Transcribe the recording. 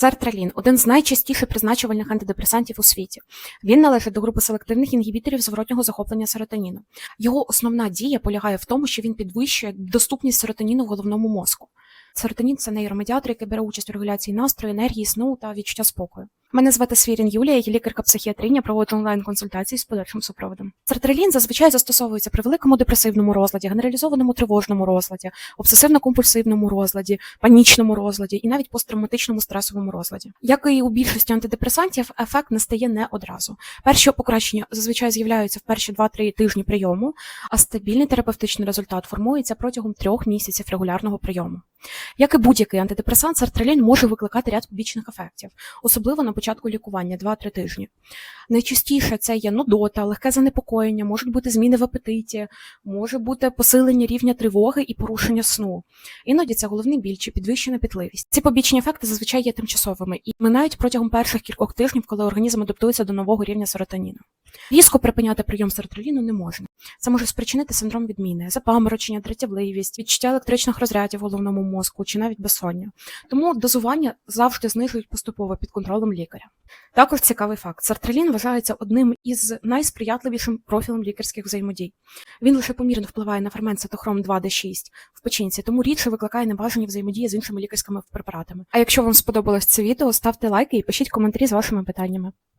Сертралін один з найчастіше призначувальних антидепресантів у світі. Він належить до групи селективних інгібіторів зворотнього захоплення серотоніну. Його основна дія полягає в тому, що він підвищує доступність серотоніну в головному мозку. Серотонін це нейромедіатор, який бере участь у регуляції настрою, енергії, сну та відчуття спокою. Мене звати Свірін Юлія, я лікарка психіатриня, проводжу онлайн-консультації з подальшим супроводом. Сертралін зазвичай застосовується при великому депресивному розладі, генералізованому тривожному розладі, обсесивно-компульсивному розладі, панічному розладі і навіть посттравматичному стресовому розладі. Як і у більшості антидепресантів, ефект настає не одразу. Перші покращення зазвичай з'являються в перші 2-3 тижні прийому, а стабільний терапевтичний результат формується протягом трьох місяців регулярного прийому. Як і будь-який антидепресант, сертралін може викликати ряд побічних ефектів, особливо на початку лікування 2-3 тижні. Найчастіше це є нудота, легке занепокоєння, можуть бути зміни в апетиті, може бути посилення рівня тривоги і порушення сну. Іноді це головний біль чи підвищена пітливість. Ці побічні ефекти зазвичай є тимчасовими і минають протягом перших кількох тижнів, коли організм адаптується до нового рівня серотоніну. Різко припиняти прийом серотоніну не можна. Це може спричинити синдром відміни, запаморочення, дратівливість, відчуття електричних розрядів в головному мозку чи навіть безсоння. Тому дозування завжди знижують поступово під контролем лікаря. Також цікавий факт: сертралін вважається одним із найсприятливішим профілем лікарських взаємодій. Він лише помірно впливає на фермент цитохром 2D6 в печінці, тому рідше викликає небажані взаємодії з іншими лікарськими препаратами. А якщо вам сподобалось це відео, ставте лайки і пишіть коментарі з вашими питаннями.